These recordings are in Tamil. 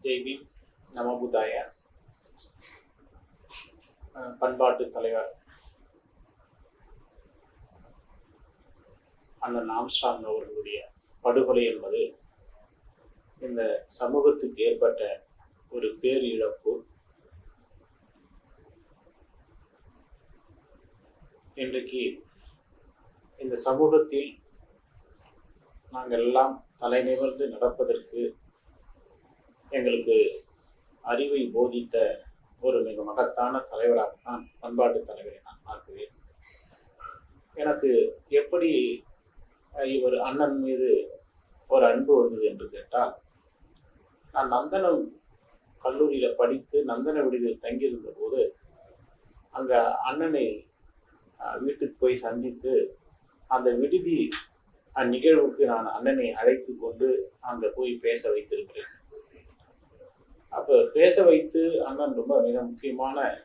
ஜெய் நமபுதாய பண்பாட்டு தலைவர் அண்ணன் ஆம்ஸ்டாங் அவர்களுடைய படுகொலை என்பது இந்த சமூகத்துக்கு ஏற்பட்ட ஒரு பேரிழப்பு இன்றைக்கு இந்த சமூகத்தில் நாங்கள் எல்லாம் தலைநிமிர்ந்து நடப்பதற்கு எங்களுக்கு அறிவை போதித்த ஒரு மிக மகத்தான தலைவராகத்தான் பண்பாட்டு தலைவரை நான் பார்க்கிறேன். எனக்கு எப்படி இவர் அண்ணன் மீது ஒரு அன்பு வந்தது என்று கேட்டால் நான் நந்தனம் கல்லூரியில் படித்து நந்தன விடுதியில் தங்கியிருந்த போது அங்கே அண்ணனை வீட்டுக்கு போய் சந்தித்து அந்த விடுதி அந்நிகழ்வுக்கு நான் அண்ணனை அழைத்து கொண்டு அங்கே போய் பேச வைத்திருக்கிறேன். அப்போ பேச வைத்து அண்ணன் ரொம்ப மிக முக்கியமான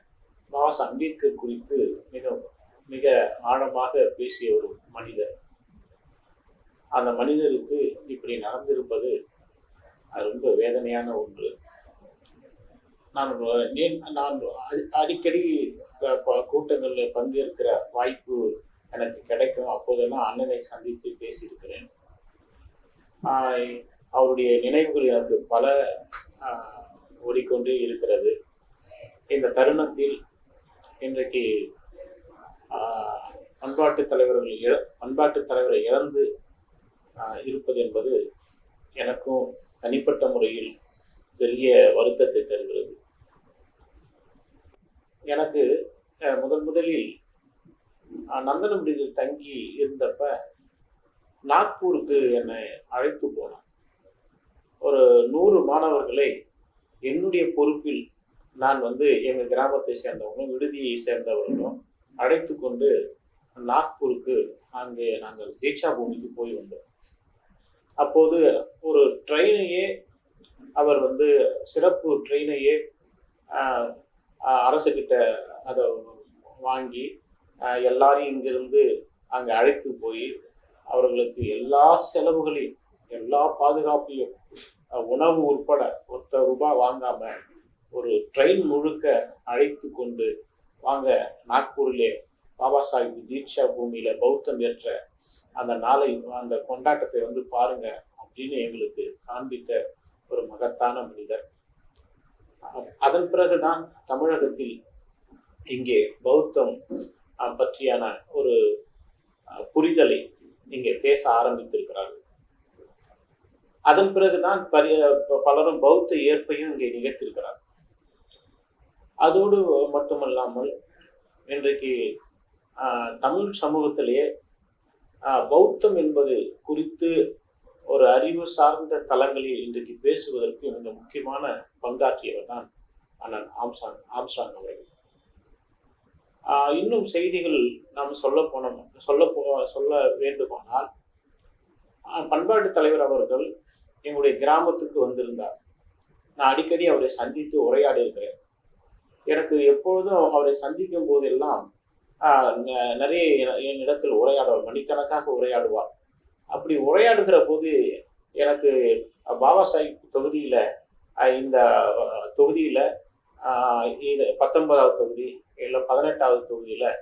பாஸ் அம்பேத்கர் குறித்து மிக மிக ஆழமாக பேசிய ஒரு மனிதர். அந்த மனிதருக்கு இப்படி நடந்திருப்பது அது ரொம்ப வேதனையான ஒன்று. நான் நான் அடிக்கடி ப- கூட்டங்களில் பங்கேற்கிற வாய்ப்பு எனக்கு கிடைக்கும். அப்போதெல்லாம் அண்ணனை சந்தித்து பேசியிருக்கிறேன். அவருடைய நினைவுகள் எனக்கு பல ஓடிக்கொண்டே இருக்கிறது. இந்த தருணத்தில் இன்றைக்கு பண்பாட்டு தலைவர்கள் இழ பண்பாட்டு தலைவரை இழந்து இருப்பது என்பது எனக்கும் தனிப்பட்ட முறையில் பெரிய வருத்தத்தை தருகிறது. எனக்கு முதன் முதலில் நந்தனமுடியில் தங்கி இருந்தப்ப நாக்பூருக்கு என்னை அழைத்து போனான் ஒரு நூறு மாணவர்களை என்னுடைய பொறுப்பில் நான் வந்து எங்கள் கிராமத்தை சேர்ந்தவங்களும் விடுதியை சேர்ந்தவர்களும் அழைத்து கொண்டு நாக்பூருக்கு அங்கே நாங்கள் தீட்சா பூமிக்கு போய் வந்தோம். அப்போது ஒரு ட்ரெயினையே அவர் வந்து சிறப்பு ட்ரெயினையே அரசுக்கிட்ட அதை வாங்கி எல்லாரையும் இங்கிருந்து அங்கே அழைத்து போய் அவர்களுக்கு எல்லா செலவுகளையும் எல்லா பாதுகாப்பையும் உணவு உட்பட ஒத்த ரூபாய் வாங்காம ஒரு ட்ரெயின் முழுக்க அழைத்து கொண்டு வாங்க நாக்பூரிலே பாபா சாஹிப் தீட்சா பூமியில பௌத்தம் ஏற்ற அந்த நாளை அந்த கொண்டாட்டத்தை வந்து பாருங்க அப்படின்னு எங்களுக்கு காண்பித்த ஒரு மகத்தான மனிதர். அதன் பிறகுதான் தமிழகத்தில் இங்கே பௌத்தம் பற்றியான ஒரு புரிதலை இங்கே பேச ஆரம்பித்திருக்கிறார்கள். அதன் பிறகுதான் பரி- பலரும் பௌத்த ஏற்பையும் இங்கே நிகழ்த்தியிருக்கிறார் அதோடு மட்டுமல்லாமல் இன்றைக்கு தமிழ் சமூகத்திலேயே பௌத்தம் என்பது குறித்து ஒரு அறிவு சார்ந்த தளங்களில் இன்றைக்கு பேசுவதற்கு மிக முக்கியமான பங்காற்றியவர் தான் அண்ணன் ஆம்சாங் ஆம்சாங் அவர்கள். இன்னும் செய்திகள் நாம் சொல்ல போனோம் சொல்ல போ சொல்ல வேண்டுமானால் பண்பாட்டு தலைவர் அவர்கள் எங்களுடைய கிராமத்துக்கு வந்திருந்தார். நான் அடிக்கடி அவரை சந்தித்து உரையாடி இருக்கிறேன் எனக்கு எப்பொழுதும் அவரை சந்திக்கும் போதெல்லாம் ந- நிறைய என்னிடத்தில் உரையாடுவார். மணிக்கணக்காக உரையாடுவார். அப்படி உரையாடுகிற போது எனக்கு பாபா சாஹிப் தொகுதியில் இந்த தொகுதியில் இது பத்தொன்பதாவது தொகுதி இல்லை பதினெட்டாவது தொகுதியில்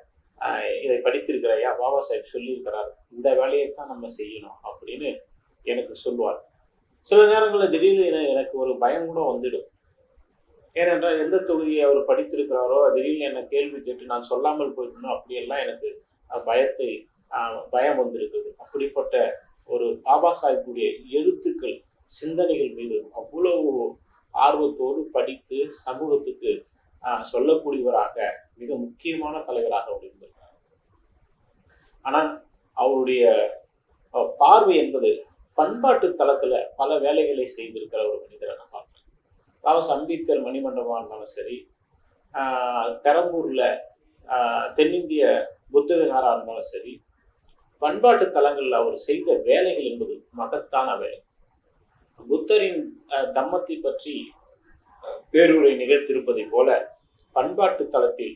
இதை படித்திருக்கிறையா பாபா சாஹிப் சொல்லியிருக்கிறார். இந்த வேலையை தான் நம்ம செய்யணும் அப்படின்னு எனக்கு சொல்லுவார். சில நேரங்களில் திடீர்னு எனக்கு ஒரு பயம் கூட வந்துடும். ஏனென்றால் எந்த தொகுதியை அவர் படித்திருக்கிறாரோ திடீர்னு என்னை கேள்வி கேட்டு நான் சொல்லாமல் போயிடணும் அப்படியெல்லாம் எனக்கு பயத்தை பயம் வந்திருக்குது அப்படிப்பட்ட ஒரு பாபா சாஹிப்புடைய எழுத்துக்கள் சிந்தனைகள் மீது அவ்வளவு ஆர்வத்தோடு படித்து சமூகத்துக்கு சொல்லக்கூடியவராக மிக முக்கியமான தலைவராக அவர் ஆனால் அவருடைய பார்வை என்பது பண்பாட்டு தளத்துல பல வேலைகளை செய்திருக்கிற ஒரு மனிதரை நான் பார்க்குறேன். பாபா அம்பேத்கர் மணிமண்டபமாக இருந்தாலும் சரி பெரம்பூர்ல தென்னிந்திய புத்த விகாரா இருந்தாலும் சரி பண்பாட்டு தலங்களில் அவர் செய்த வேலைகள் என்பது மகத்தான வேலை. புத்தரின் தம்மத்தை பற்றி அஹ், பேருரை நிகழ்த்திருப்பதை போல பண்பாட்டு தளத்தில்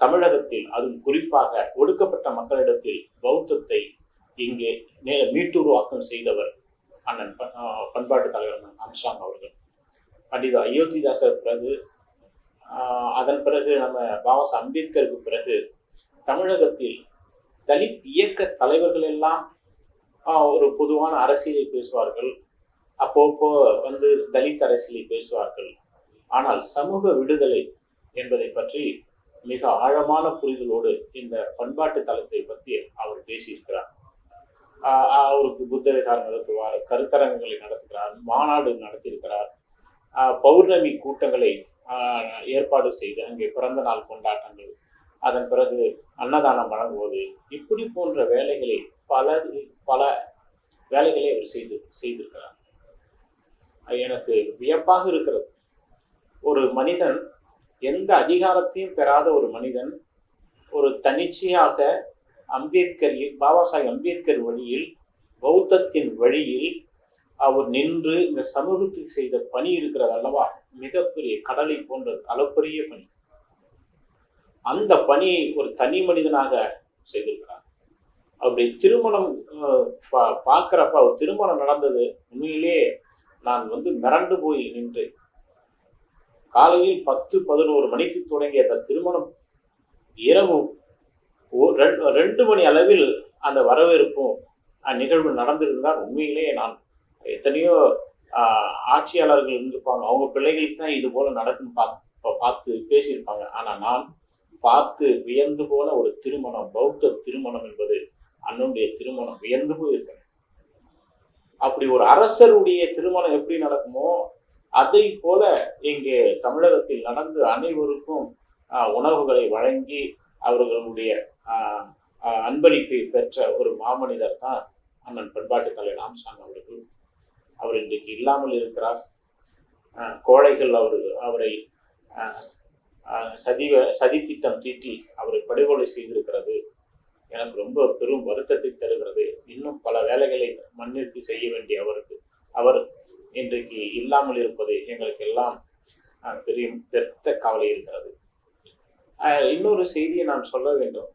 தமிழகத்தில் அதுவும் குறிப்பாக ஒடுக்கப்பட்ட மக்களிடத்தில் பௌத்தத்தை இங்கே நே- மீட்டுருவாக்கம் செய்தவர் அண்ணன் பண்பாட்டு தலைவர் அண்ணன் அம்சாங் அவர்கள். பண்டித அயோத்திதாசர் பிறகு அதன் பிறகு நம்ம பாபாசா அம்பேத்கருக்கு பிறகு தமிழகத்தில் தலித் இயக்க தலைவர்கள் எல்லாம் ஒரு பொதுவான அரசியலை பேசுவார்கள். அப்போப்போ வந்து தலித் அரசியலை பேசுவார்கள். ஆனால் சமூக விடுதலை என்பதை பற்றி மிக ஆழமான புரிதலோடு இந்த பண்பாட்டு தளத்தை பற்றி அவர் பேசியிருக்கிறார். அவருக்கு புத்த விகாரம் நடத்துவார் கருத்தரங்குகளை நடத்துகிறார் மாநாடு நடத்தியிருக்கிறார். பௌர்ணமி கூட்டங்களை ஏற்பாடு செய்து அங்கே பிறந்த நாள் கொண்டாட்டங்கள் அதன் பிறகு அன்னதானம் வழங்குவது இப்படி போன்ற வேலைகளை பல பல வேலைகளை அவர் செய்து செய்திருக்கிறார். எனக்கு வியப்பாக இருக்கிறது. ஒரு மனிதன் எந்த அதிகாரத்தையும் பெறாத ஒரு மனிதன் ஒரு தன்னிச்சையாக அம்பேத்கர் பாபா சாஹிப் அம்பேத்கர் வழியில் பௌத்தத்தின் வழியில் அவர் நின்று இந்த சமூகத்துக்கு செய்த பணி இருக்கிறது அல்லவா? மிகப்பெரிய கடலை போன்றது அளப்பரிய பணி. அந்த பணியை ஒரு தனி மனிதனாக செய்திருக்கிறார். அவருடைய திருமணம் பா- பார்க்குறப்ப அவர் திருமணம் நடந்தது. உண்மையிலே நான் வந்து மிரண்டு போய் நின்று காலையில் பத்து பதினோரு மணிக்கு தொடங்கிய அந்த திருமணம் இரவு ரெண்டு- ரெண்டு மணி அளவில் அந்த வரவேற்பும் நிகழ்வு நடந்திருந்தால் உண்மையிலேயே நான் எத்தனையோ ஆட்சியாளர்கள் இருந்திருப்பாங்க. அவங்க பிள்ளைகளுக்கு தான் இது போல நடக்கும் பார்த்து பார்த்து பேசியிருப்பாங்க. ஆனால் நான் பார்த்து வியந்து போன ஒரு திருமணம் பௌத்த திருமணம் என்பது அண்ணனுடைய திருமணம். வியந்து போயிருக்கேன் அப்படி ஒரு அரசருடைய திருமணம் எப்படி நடக்குமோ அதை போல இங்கே தமிழகத்தில் நடந்து அனைவருக்கும் உணவுகளை வழங்கி அவர்களுடைய அன்பளிப்பை பெற்ற ஒரு மாமனிதர் தான் அண்ணன் பண்பாட்டு தலைவர் ராம்சாங் அவர்கள். அவர் இன்றைக்கு இல்லாமல் இருக்கிறார். கோழைகள் அவர் அவரை சதி சதி திட்டம் தீட்டி அவரை படுகொலை செய்திருக்கிறது. எனக்கு ரொம்ப பெரும் வருத்தத்தை தருகிறது. இன்னும் பல வேலைகளை மண்ணிற்கு செய்ய வேண்டிய அவருக்கு அவர் இன்றைக்கு இல்லாமல் இருப்பது எங்களுக்கு எல்லாம் பெரிய பெருத்த கவலை இருக்கிறது. இன்னொரு செய்தியை நாம் சொல்ல வேண்டும்.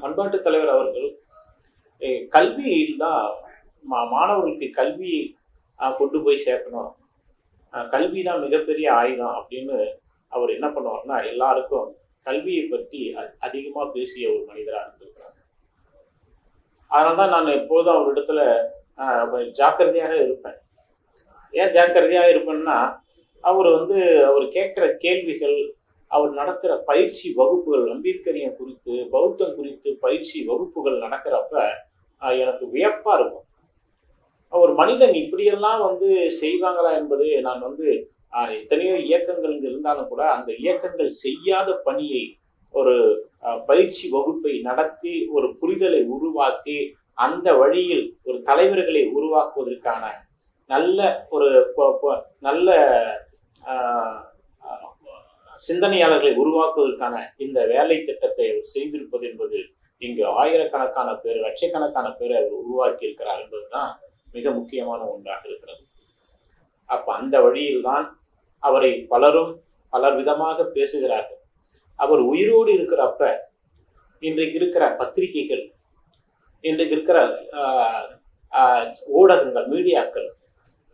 பண்பாட்டு தலைவர் அவர்கள் கல்வியில் தான் மா- மாணவர்களுக்கு கல்வி கொண்டு போய் சேர்க்கணும். கல்வி தான் மிகப்பெரிய ஆயுதம் அப்படின்னு அவர் என்ன பண்ணுவார்னா எல்லாருக்கும் கல்வியை பற்றி அதிகமாக பேசிய ஒரு மனிதராக இருந்திருக்கிறார். அதனால தான் நான் எப்போதும் அவரிடத்துல இடத்துல ஜாக்கிரதையாக இருப்பேன். ஏன் ஜாக்கிரதையாக இருப்பேன்னா அவர் வந்து அவர் கேட்குற கேள்விகள் அவர் நடத்துகிற பயிற்சி வகுப்புகள் அம்பேத்கரியம் குறித்து பௌத்தம் குறித்து பயிற்சி வகுப்புகள் நடக்கிறப்ப எனக்கு வியப்பாக இருக்கும். ஒரு மனிதன் இப்படியெல்லாம் வந்து செய்வாங்களா என்பது நான் வந்து எத்தனையோ இயக்கங்கள் இருந்தாலும் கூட அந்த இயக்கங்கள் செய்யாத பணியை ஒரு பயிற்சி வகுப்பை நடத்தி ஒரு புரிதலை உருவாக்கி அந்த வழியில் ஒரு தலைவர்களை உருவாக்குவதற்கான நல்ல ஒரு ப- ப- நல்ல சிந்தனையாளர்களை உருவாக்குவதற்கான இந்த வேலை திட்டத்தை செய்திருப்பது என்பது இங்கு ஆயிரக்கணக்கான பேர் லட்சக்கணக்கான பேரை அவர் உருவாக்கி இருக்கிறார் என்பதுதான் மிக முக்கியமான ஒன்றாக இருக்கிறது. அப்ப அந்த வழியில்தான் அவரை பலரும் பலர் விதமாக பேசுகிறார்கள். அவர் உயிரோடு இருக்கிறப்ப இன்றைக்கு இருக்கிற பத்திரிகைகள் இன்றைக்கு இருக்கிற ஆஹ், ஆஹ், ஊடகங்கள் மீடியாக்கள்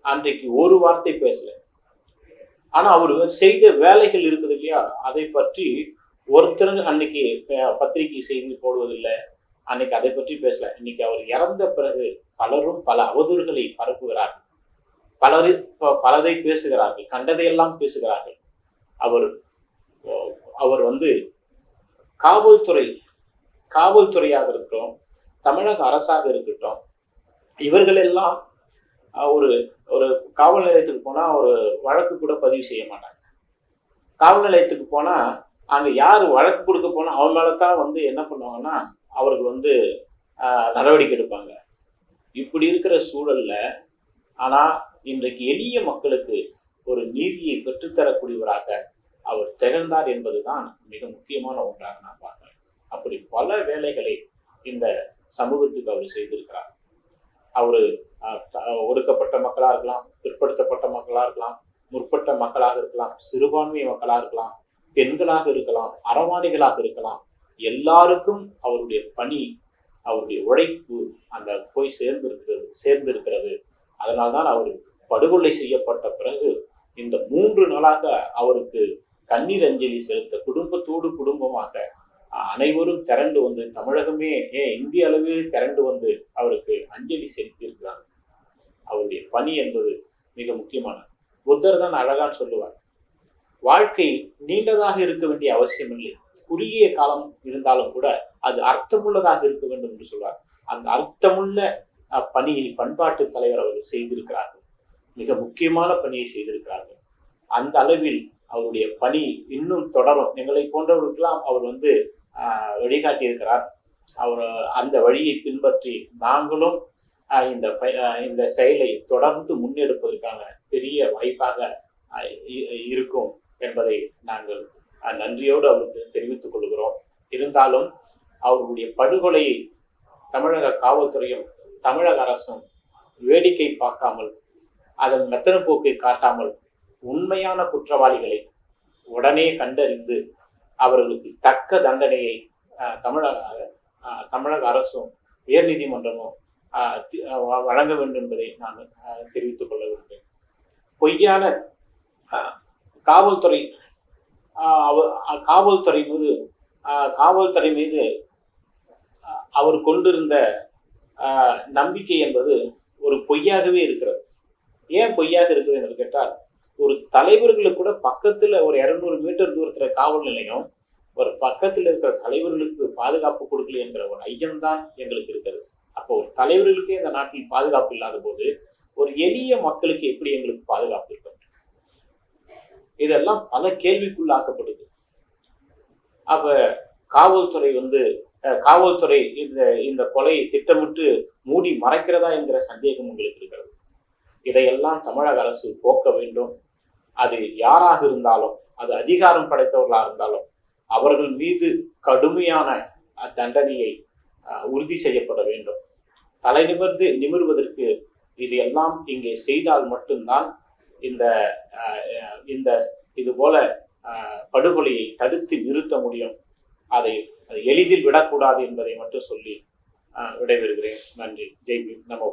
அன்றைக்கு ஒரு வார்த்தை பேசல. ஆனா அவர் செய்த வேலைகள் இருக்குது இல்லையா? அதை பற்றி ஒருத்தர் அன்னைக்கு பத்திரிகை செய்தி போடுவதில்லை. அன்னைக்கு அதை பற்றி பேசல. இன்னைக்கு அவர் இறந்த பிறகு பலரும் பல அவதூறுகளை பரப்புகிறார்கள். பலரை ப- பலதை பேசுகிறார்கள். கண்டதையெல்லாம் பேசுகிறார்கள். அவர் அவர் வந்து காவல்துறை காவல்துறையாக இருக்கட்டும் தமிழக அரசாக இருக்கட்டும் இவர்களெல்லாம் எல்லாம் ஒரு ஒரு காவல் நிலையத்துக்கு போனால் ஒரு வழக்கு கூட பதிவு செய்ய மாட்டாங்க. காவல் நிலையத்துக்கு போனால் அங்கே யார் வழக்கு கொடுக்க போனால் அவன் மேலே தான் வந்து என்ன பண்ணுவாங்கன்னா அவர்கள் வந்து நடவடிக்கை எடுப்பாங்க. இப்படி இருக்கிற சூழல்ல ஆனால் இன்றைக்கு எளிய மக்களுக்கு ஒரு நீதியை பெற்றுத்தரக்கூடியவராக அவர் திகழ்ந்தார் என்பதுதான் மிக முக்கியமான ஒன்றாக நான் பார்க்கிறேன். அப்படி பல வேலைகளை இந்த சமூகத்துக்கு அவர் செய்திருக்கிறார். அவர் ஒடுக்கப்பட்ட மக்களாக இருக்கலாம் பிற்படுத்தப்பட்ட மக்களாக இருக்கலாம் முற்பட்ட மக்களாக இருக்கலாம் சிறுபான்மை மக்களாக இருக்கலாம் பெண்களாக இருக்கலாம் அறவாணிகளாக இருக்கலாம். எல்லாருக்கும் அவருடைய பணி அவருடைய உழைப்பு அந்த போய் சேர்ந்திருக்கிறது சேர்ந்திருக்கிறது. அதனால்தான் அவர் படுகொலை செய்யப்பட்ட பிறகு இந்த மூன்று நாளாக அவருக்கு கண்ணீர் அஞ்சலி செலுத்த குடும்பத்தோடு குடும்பமாக அனைவரும் திரண்டு வந்து தமிழகமே ஏன் இந்திய அளவில் திரண்டு வந்து அவருக்கு அஞ்சலி செலுத்தியிருக்கிறார் அவருடைய பணி என்பது மிக முக்கியமானது. புத்தர் தான் அழகான்னு சொல்லுவார். வாழ்க்கை நீண்டதாக இருக்க வேண்டிய அவசியம் இல்லை குறுகிய காலம் இருந்தாலும் கூட அது அர்த்தமுள்ளதாக இருக்க வேண்டும் என்று சொல்வார். அந்த அர்த்தமுள்ள அஹ், பணியை பண்பாட்டு தலைவர் அவர்கள் செய்திருக்கிறார்கள். மிக முக்கியமான பணியை செய்திருக்கிறார்கள். அந்த அளவில் அவருடைய பணி இன்னும் தொடரும். எங்களை போன்றவர்களுக்கெல்லாம் அவர் வந்து ஆஹ், வழிகாட்டியிருக்கிறார். அவர் அந்த வழியை பின்பற்றி நாங்களும் இந்த ப- இந்த செயலை தொடர்ந்து முன்னெடுப்பதற்கான பெரிய வாய்ப்பாக இருக்கும் என்பதை நாங்கள் நன்றியோடு அவருக்கு தெரிவித்துக் கொள்கிறோம். இருந்தாலும் அவர்களுடைய படுகொலையை தமிழக காவல்துறையும் தமிழக அரசும் வேடிக்கை பார்க்காமல் அதன் மெத்தன போக்கை காட்டாமல் உண்மையான குற்றவாளிகளை உடனே கண்டறிந்து அவர்களுக்கு தக்க தண்டனையை தமிழக தமிழக அரசும் உயர்நீதிமன்றமும் வழங்க வேண்டும் என்பதை நான் தெரிவித்துக் கொள்ள விரும்புகிறேன். பொய்யான காவல்துறை அவர் காவல்துறை மீது காவல்துறை மீது அவர் கொண்டிருந்த நம்பிக்கை என்பது ஒரு பொய்யாகவே இருக்கிறது. ஏன் பொய்யாக இருக்குது என்று கேட்டால் ஒரு தலைவர்களுக்கு கூட பக்கத்தில் ஒரு இரநூறு மீட்டர் தூரத்தில் காவல் நிலையம் ஒரு பக்கத்தில் இருக்கிற தலைவர்களுக்கு பாதுகாப்பு கொடுக்கல என்கிற ஒரு ஐயம்தான் எங்களுக்கு இருக்கிறது. அப்போ ஒரு தலைவர்களுக்கே இந்த நாட்டில் பாதுகாப்பு இல்லாத போது ஒரு எளிய மக்களுக்கு எப்படி எங்களுக்கு பாதுகாப்பு இருக்கும் இதெல்லாம் பல கேள்விக்குள்ளாக்கப்படுது. அப்ப காவல்துறை வந்து அஹ், காவல்துறை இந்த இந்த கொலையை திட்டமிட்டு மூடி மறைக்கிறதா என்கிற சந்தேகம் உங்களுக்கு இருக்கிறது. இதையெல்லாம் தமிழக அரசு போக்க வேண்டும். அது யாராக இருந்தாலும் அது அதிகாரம் படைத்தவர்களாக இருந்தாலும் அவர்கள் மீது கடுமையான தண்டனையை அஹ், உறுதி செய்யப்பட வேண்டும். தலை நிமிர்ந்து நிமிர்வதற்கு இது எல்லாம் இங்கே செய்தால் மட்டும்தான் இந்த இந்த இது போல படுகொலையை தடுத்து நிறுத்த முடியும். அதை அதை எளிதில் விடக்கூடாது என்பதை மட்டும் சொல்லி விடைபெறுகிறேன். நன்றி. ஜெய்பி பீம் நமோ